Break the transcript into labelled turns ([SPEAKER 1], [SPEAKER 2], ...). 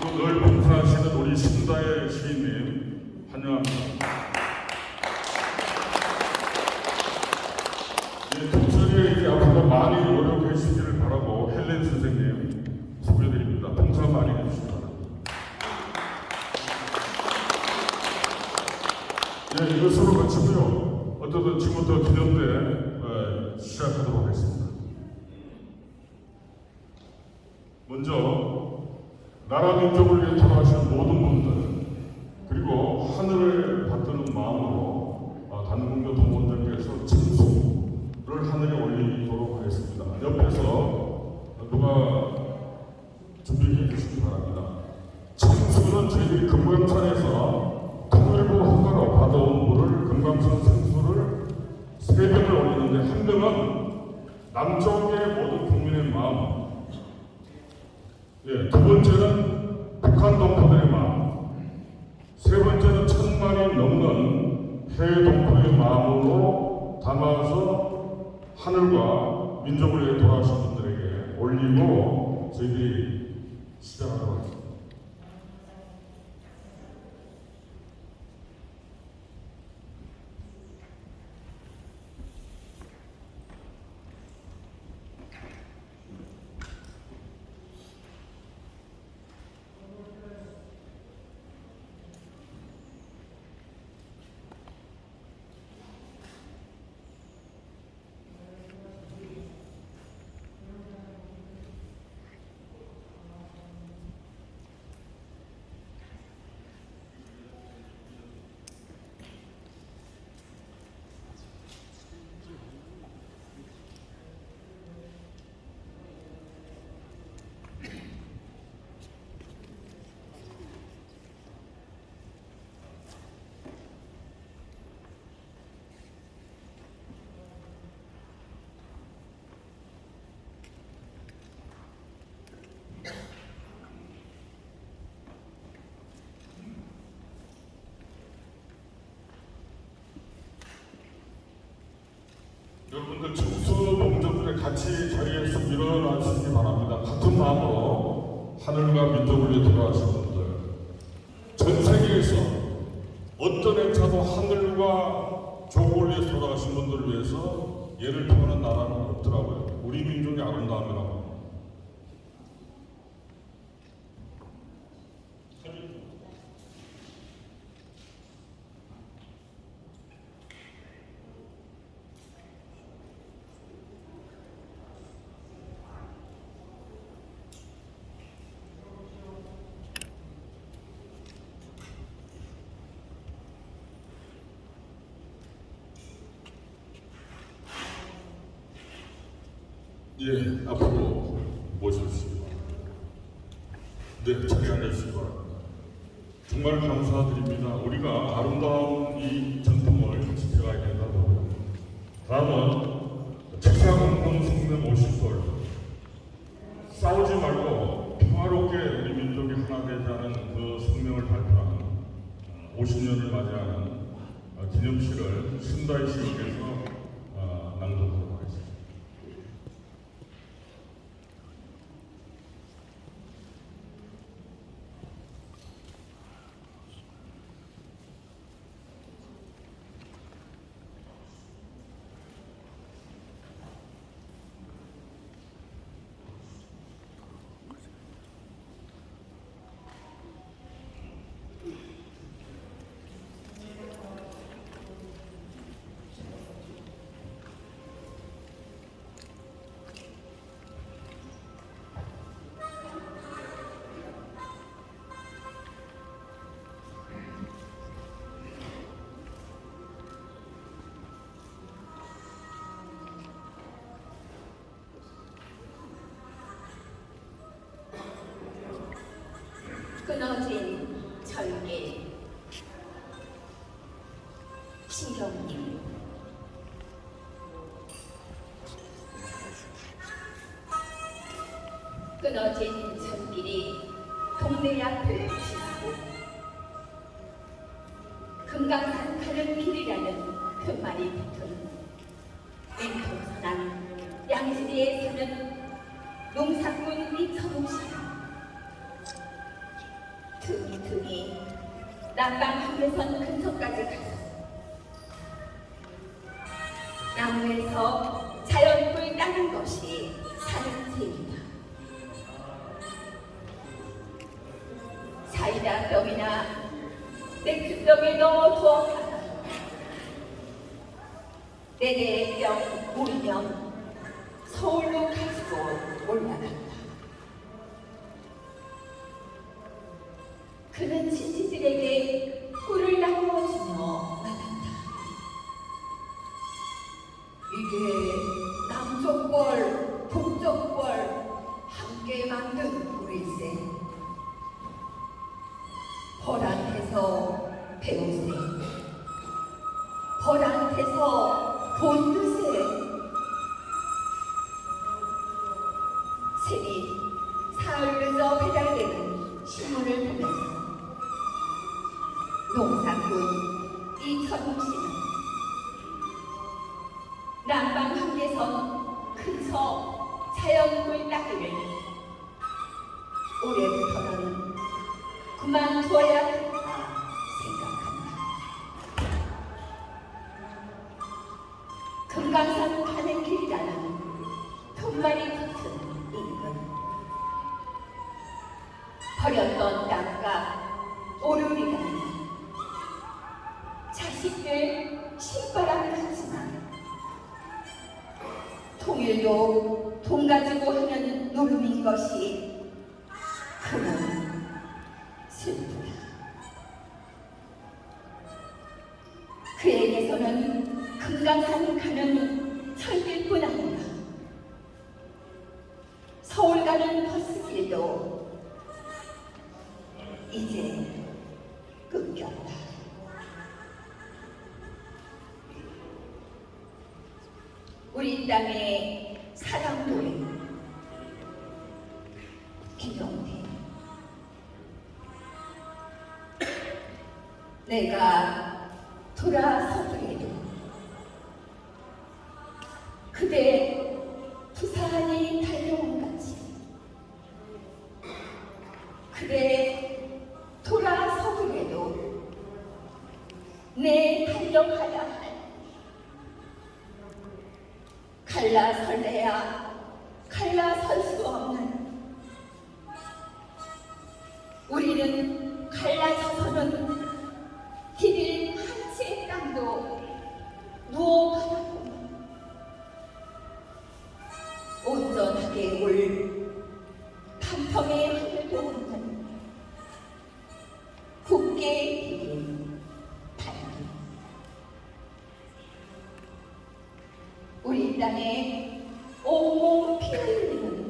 [SPEAKER 1] 또 늘 봉사하시는 우리 신다의 시인님 환영합니다. 예, 동서에 이제 앞으로 많이 노력해 주시기를 바라고 헬렌 선생님 소개드립니다. 봉사 많이 해주시기 바랍니다. 예, 이것으로 마치고요. 어쨌든 지금부터 기념대 어, 시작하도록 하겠습니다. 먼저 나라 민족을 위해 돌아가신 모든 분들 그리고 하늘을 받드는 마음으로 어, 단공교 동원장께서 청수를 하늘에 올리도록 하겠습니다. 옆에서 누가 준비해 주시기 바랍니다. 청수는 저희들이 금강산에서 통일부 허가로 받아온 물을 금강산 생수를 세 병을 올리는데 한 병은 남쪽의 모든 국민의 마음 예, 두 번째는 북한 동포들의 마음, 세 번째는 천만이 넘는 해외 동포의 마음으로 담아서 하늘과 민족을 위해 돌아가신 분들에게 올리고 저희들이 시작하도록 하겠습니다. 여러분들 청수 농정들의 같이 자리에서 일어나 주시기 바랍니다. 같은 마음으로 하늘과 민족을 위해 돌아가신 분들 전 세계에서 어떤 행사도 하늘과 조국을 위해 돌아가신 분들을 위해서 예를 통하는 나라는 없더라고요. 우리 민족의 아름다움이라고. 예, 앞으로 모셔주시기 바랍니다. 네, 자리 앉아주시기 바랍니다. 정말 감사드립니다. 우리가 아름다운 이 전통을 지켜가야 된다고. 다음은 책사공공 성명 50돌 싸우지 말고 평화롭게 우리 민족이 하나 되자는 그 성명을 발표하는 50년을 맞이하는 어, 기념식을 신다희 씨께서
[SPEAKER 2] 끊어진 절개. 신경님 끊어진 전길이 동네 앞을 지나고 금강산 가는 길이라는 그 말이 붙은 맹통선한 양지리에 사는 농사꾼 씨가 등이 남방 항해선 근처까지 가서 나무에서 자연불 따는 것이 사는 죄이다. 사이다 병이나 맥주병에 넣어 두었다. 내내 병 모이면 서울로 가지고 올라간다. 그는 친지들에게 꿀을 나누어 주며 말한다. 이게 남쪽벌, 북쪽벌 함께 만든 꿀일세. 벌한테서 배우세. 벌한테서 본 한계선 근처 자연물 따기를 올해부터는 그만둬야겠다 생각한다. 금강산 가는 길이라는 돈말이 붙은 인근 버렸던 땅 것이 그는 슬프다. 그에게서는 금강산 가는 철길뿐 아니라 서울 가는 버스길도 이제 끊겼다. 우리 땅의 사랑놀 내가 돌아서더라도 그대 부산이 달려온 같이 그대 돌아서더라도 내 달려가야 할 갈라 설레야 갈라 설 수 없는 우리는 갈라져서는 우리 인간의 온몸 피흘리는